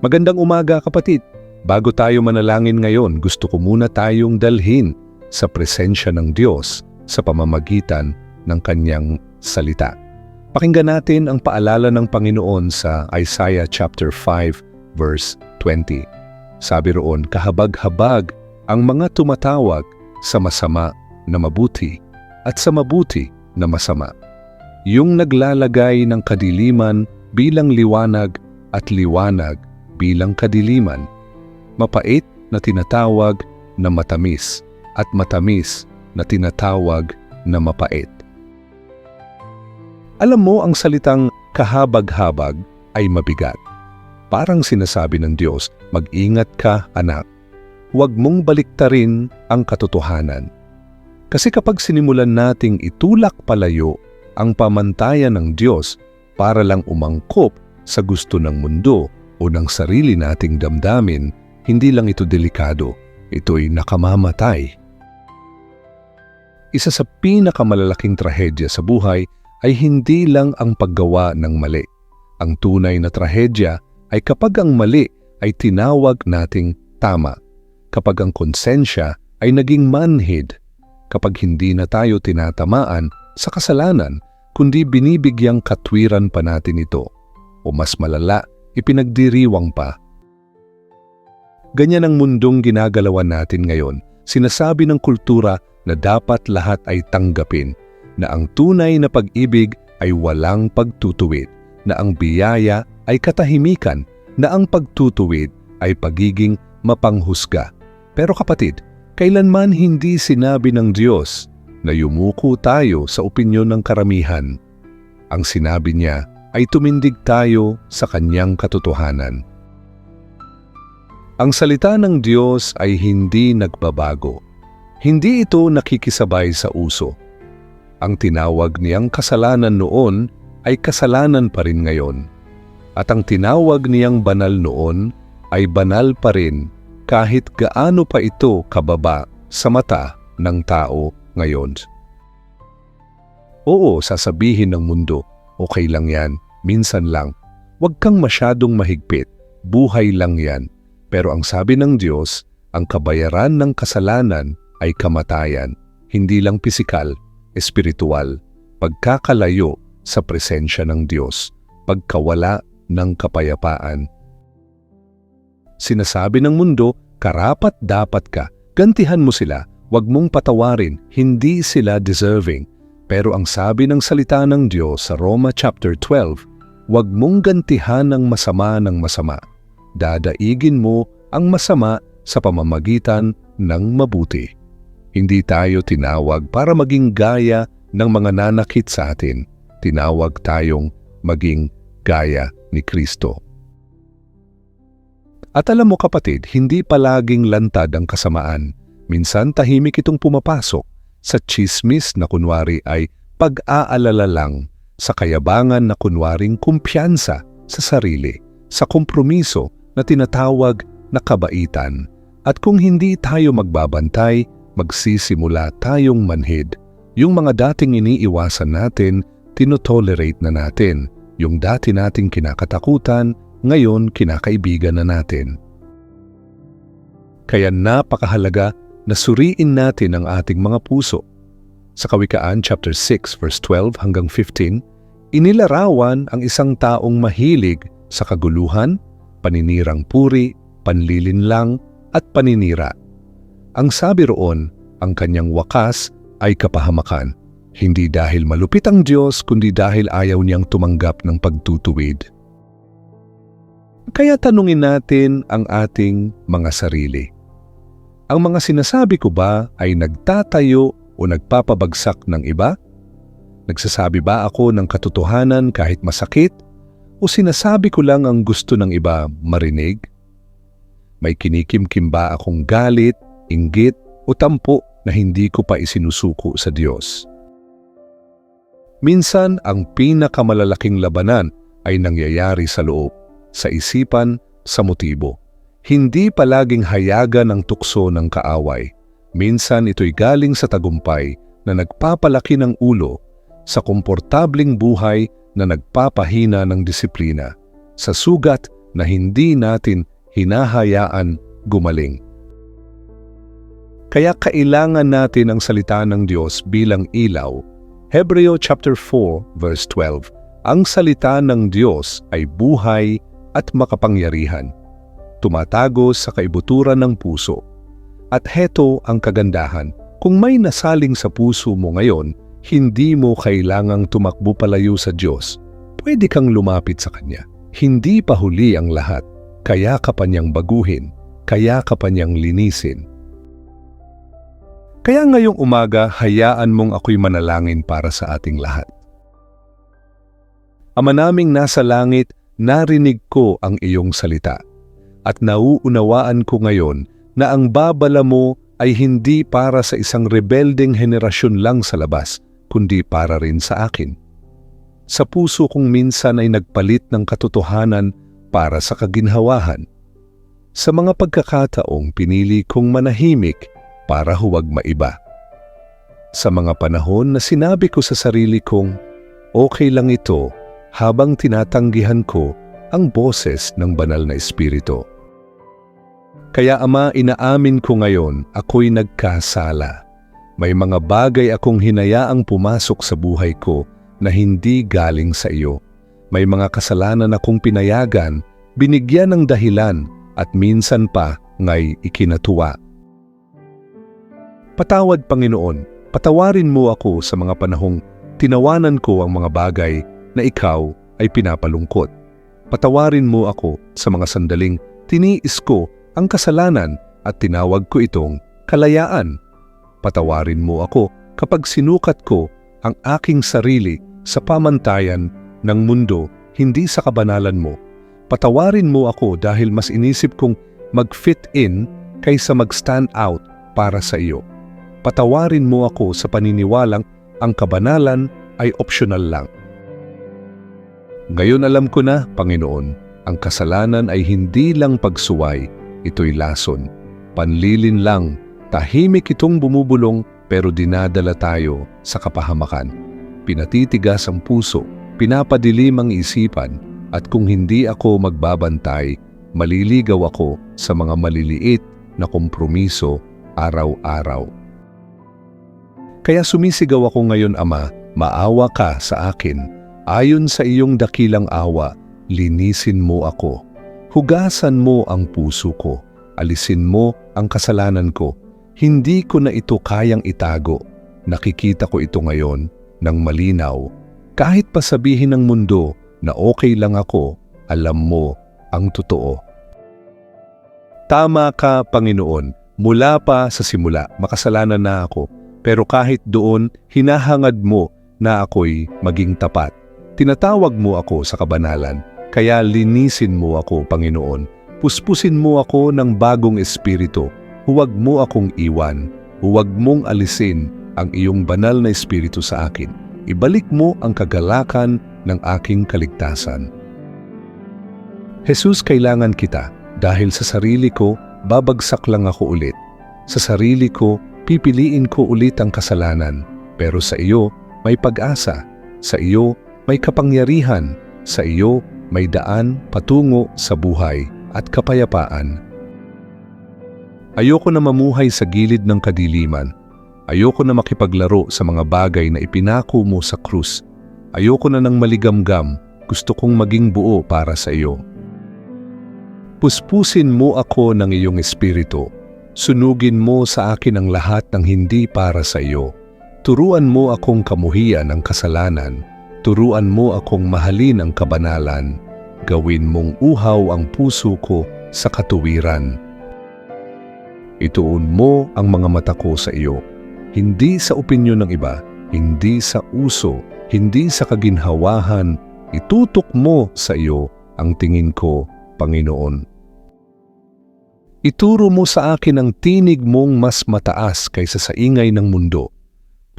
Magandang umaga kapatid. Bago tayo manalangin ngayon, gusto ko muna tayong dalhin sa presensya ng Diyos sa pamamagitan ng kanyang salita. Pakinggan natin ang paalala ng Panginoon sa Isaiah chapter 5 verse 20. Sabi roon, kahabag-habag ang mga tumatawag sa masama na mabuti at sa mabuti na masama. Yung naglalagay ng kadiliman bilang liwanag at liwanag bilang kadiliman, mapait na tinatawag na matamis at matamis na tinatawag na mapait. Alam mo ang salitang kahabag-habag ay mabigat. Parang sinasabi ng Diyos, mag-ingat ka anak. Huwag mong baliktarin ang katotohanan. Kasi kapag sinimulan nating itulak palayo ang pamantayan ng Diyos para lang umangkop sa gusto ng mundo o ng sarili nating damdamin, hindi lang ito delikado, ito'y nakamamatay. Isa sa pinakamalalaking trahedya sa buhay ay hindi lang ang paggawa ng mali. Ang tunay na trahedya ay kapag ang mali ay tinawag nating tama, kapag ang konsensya ay naging manhid, kapag hindi na tayo tinatamaan sa kasalanan, kundi binibigyang katwiran pa natin ito, o mas malala, ipinagdiriwang pa. Ganyan ang mundong ginagalawan natin ngayon. Sinasabi ng kultura na dapat lahat ay tanggapin, na ang tunay na pag-ibig ay walang pagtutuwid, na ang biyaya ay katahimikan, na ang pagtutuwid ay pagiging mapanghusga. Pero kapatid, kailanman hindi sinabi ng Diyos na yumuko tayo sa opinyon ng karamihan. Ang sinabi niya ay tumindig tayo sa kanyang katotohanan. Ang salita ng Diyos ay hindi nagbabago. Hindi ito nakikisabay sa uso. Ang tinawag niyang kasalanan noon ay kasalanan pa rin ngayon. At ang tinawag niyang banal noon ay banal pa rin kahit gaano pa ito kababa sa mata ng tao ngayon. Oo, sasabihin ng mundo, okay lang yan, minsan lang. Huwag kang masyadong mahigpit, buhay lang yan. Pero ang sabi ng Diyos, ang kabayaran ng kasalanan ay kamatayan, hindi lang pisikal, espiritual, pagkakalayo sa presensya ng Diyos, pagkawala ng kapayapaan. Sinasabi ng mundo, karapat dapat ka, gantihan mo sila, Huwag mong patawarin, hindi sila deserving. Pero ang sabi ng salita ng Diyos sa Roma chapter 12, huwag mong gantihan ng masama ng masama. Dadaigin mo ang masama sa pamamagitan ng mabuti. Hindi tayo tinawag para maging gaya ng mga nanakit sa atin. Tinawag tayong maging gaya ni Kristo. At alam mo kapatid, hindi palaging lantad ang kasamaan Minsan tahimik itong pumapasok sa chismis na kunwari ay pag-aalala lang sa kayabangan na kunwaring kumpiyansa sa sarili, sa kompromiso na tinatawag na kabaitan. At kung hindi tayo magbabantay, magsisimula tayong manhid. Yung mga dating iniiwasan natin, tinotolerate na natin. Yung dati nating kinakatakutan, ngayon kinakaibigan na natin. Kaya napakahalaga na suriin natin ang ating mga puso. Sa Kawikaan chapter 6 verse 12 hanggang 15, inilarawan ang isang taong mahilig sa kaguluhan, paninirang puri, panlilinlang at paninira. Ang sabi roon, ang kanyang wakas ay kapahamakan, hindi dahil malupit ang Diyos kundi dahil ayaw niyang tumanggap ng pagtutuwid. Kaya tanungin natin ang ating mga sarili ang mga sinasabi ko ba ay nagtatayo o nagpapabagsak ng iba? Nagsasabi ba ako ng katotohanan kahit masakit? O sinasabi ko lang ang gusto ng iba marinig? May kinikimkim ba akong galit, inggit o tampo na hindi ko pa isinusuko sa Diyos? Minsan ang pinakamalalaking labanan ay nangyayari sa loob, sa isipan, sa motibo. Hindi palaging hayagan ang tukso ng kaaway. Minsan ito'y galing sa tagumpay na nagpapalaki ng ulo sa komportabling buhay na nagpapahina ng disiplina, sa sugat na hindi natin hinahayaan gumaling. Kaya kailangan natin ang salita ng Diyos bilang ilaw. Hebreo chapter 4 verse 12. Ang salita ng Diyos ay buhay at makapangyarihan. Tumatago sa kaibuturan ng puso. At heto ang kagandahan. Kung may nasaling sa puso mo ngayon, hindi mo kailangang tumakbo palayo sa Diyos. Pwede kang lumapit sa Kanya. Hindi pa huli ang lahat. Kaya ka pa niyang baguhin. Kaya ka pa niyang linisin. Kaya ngayong umaga, hayaan mong ako'y manalangin para sa ating lahat. Ama naming nasa langit, narinig ko ang iyong salita. At nauunawaan ko ngayon na ang babala mo ay hindi para sa isang rebelding henerasyon lang sa labas, kundi para rin sa akin. Sa puso kong minsan ay nagpalit ng katotohanan para sa kaginhawahan. Sa mga pagkakataong pinili kong manahimik para huwag maiba. Sa mga panahon na sinabi ko sa sarili kong, okay lang ito habang tinatanggihan ko ang boses ng banal na espiritu. Kaya Ama, inaamin ko ngayon ako'y nagkasala. May mga bagay akong hinayaang pumasok sa buhay ko na hindi galing sa iyo. May mga kasalanan akong pinayagan, binigyan ng dahilan at minsan pa ngay ikinatuwa. Patawad Panginoon, patawarin mo ako sa mga panahong tinawanan ko ang mga bagay na ikaw ay pinapalungkot. Patawarin mo ako sa mga sandaling tiniis ko ang kasalanan at tinawag ko itong kalayaan. Patawarin mo ako kapag sinukat ko ang aking sarili sa pamantayan ng mundo hindi sa kabanalan mo. Patawarin mo ako dahil mas inisip kong mag-fit in kaysa mag-stand out para sa iyo. Patawarin mo ako sa paniniwalang ang kabanalan ay optional lang. Ngayon alam ko na, Panginoon, ang kasalanan ay hindi lang pagsuway, ito'y lason. Panlilin lang, tahimik itong bumubulong pero dinadala tayo sa kapahamakan. Pinatitigas ang puso, pinapadilim ang isipan, at kung hindi ako magbabantay, maliligaw ako sa mga maliliit na kompromiso araw-araw. Kaya sumisigaw ako ngayon, Ama, maawa ka sa akin. Ayon sa iyong dakilang awa, linisin mo ako. Hugasan mo ang puso ko. Alisin mo ang kasalanan ko. Hindi ko na ito kayang itago. Nakikita ko ito ngayon ng malinaw. Kahit pa sabihin ng mundo na okay lang ako, alam mo ang totoo. Tama ka, Panginoon. Mula pa sa simula, makasalanan na ako pero kahit doon, hinahangad mo na ako'y maging tapat. Tinatawag mo ako sa kabanalan, kaya linisin mo ako, Panginoon. Puspusin mo ako ng bagong espiritu. Huwag mo akong iwan. Huwag mong alisin ang iyong banal na espiritu sa akin. Ibalik mo ang kagalakan ng aking kaligtasan. Jesus, kailangan kita dahil sa sarili ko, babagsak lang ako ulit. Sa sarili ko, pipiliin ko ulit ang kasalanan, pero sa iyo may pag-asa, sa iyo may kapangyarihan, sa iyo may daan patungo sa buhay at kapayapaan. Ayoko na mamuhay sa gilid ng kadiliman. Ayoko na makipaglaro sa mga bagay na ipinako mo sa krus. Ayoko na ng maligamgam, gusto kong maging buo para sa iyo. Puspusin mo ako ng iyong espiritu Sunugin mo sa akin ang lahat ng hindi para sa iyo. Turuan mo akong kamuhian ang kasalanan. Turuan mo akong mahalin ang kabanalan. Gawin mong uhaw ang puso ko sa katuwiran. Ituon mo ang mga mata ko sa iyo, hindi sa opinyon ng iba, hindi sa uso, hindi sa kaginhawahan, itutok mo sa iyo ang tingin ko, Panginoon. Ituro mo sa akin ang tinig mong mas mataas kaysa sa ingay ng mundo.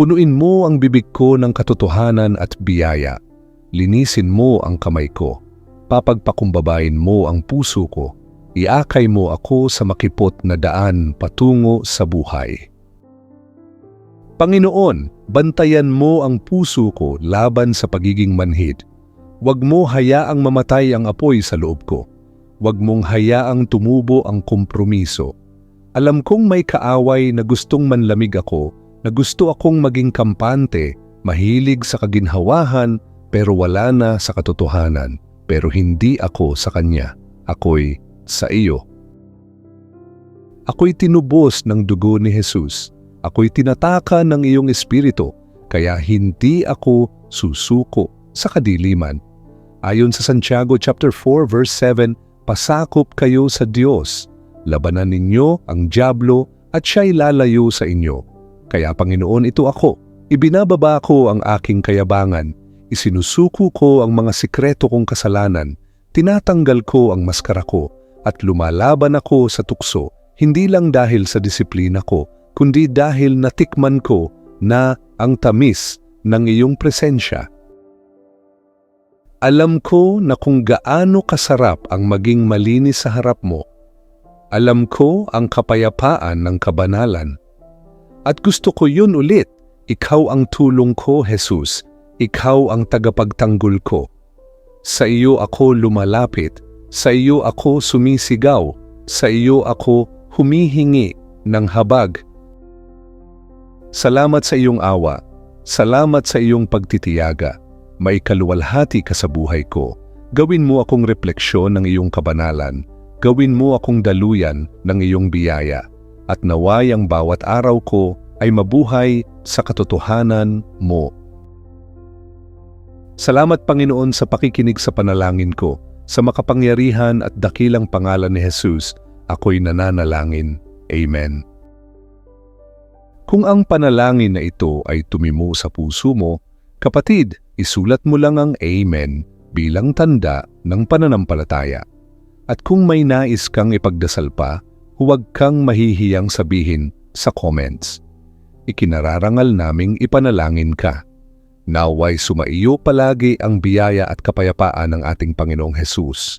Punuin mo ang bibig ko ng katotohanan at biyaya. Linisin mo ang kamay ko. Papagpakumbabain mo ang puso ko. Iakay mo ako sa makipot na daan patungo sa buhay. Panginoon, bantayan mo ang puso ko laban sa pagiging manhid. Huwag mo hayaang mamatay ang apoy sa loob ko Huwag mong hayaang tumubo ang kompromiso. Alam kong may kaaway na gustong manlamig ako, na gusto akong maging kampante, mahilig sa kaginhawahan, pero wala na sa katotohanan. Pero hindi ako sa kanya. Ako'y sa iyo. Ako'y tinubos ng dugo ni Jesus. Ako'y tinataka ng iyong espiritu, kaya hindi ako susuko sa kadiliman. Ayon sa Santiago chapter 4 verse 7, pasakop kayo sa Diyos. Labanan ninyo ang diablo at siya'y lalayo sa inyo. Kaya Panginoon ito ako. Ibinababa ko ang aking kayabangan. Isinusuko ko ang mga sikreto kong kasalanan. Tinatanggal ko ang maskara ko at lumalaban ako sa tukso hindi lang dahil sa disiplina ko, kundi dahil natikman ko na ang tamis ng iyong presensya. Alam ko na kung gaano kasarap ang maging malinis sa harap mo. Alam ko ang kapayapaan ng kabanalan. At gusto ko yun ulit. Ikaw ang tulong ko, Jesus. Ikaw ang tagapagtanggol ko. Sa iyo ako lumalapit. Sa iyo ako sumisigaw. Sa iyo ako humihingi ng habag. Salamat sa iyong awa. Salamat sa iyong pagtitiyaga. May kaluwalhati ka sa buhay ko. Gawin mo akong refleksyon ng iyong kabanalan. Gawin mo akong daluyan ng iyong biyaya. At naway ang bawat araw ko ay mabuhay sa katotohanan mo. Salamat Panginoon sa pakikinig sa panalangin ko. Sa makapangyarihan at dakilang pangalan ni Jesus, ako'y nananalangin. Amen. Kung ang panalangin na ito ay tumimo sa puso mo, kapatid, isulat mo lang ang Amen bilang tanda ng pananampalataya. At kung may nais kang ipagdasal pa, huwag kang mahihiyang sabihin sa comments. Ikinararangal naming ipanalangin ka. Naway sumaiyo palagi ang biyaya at kapayapaan ng ating Panginoong Hesus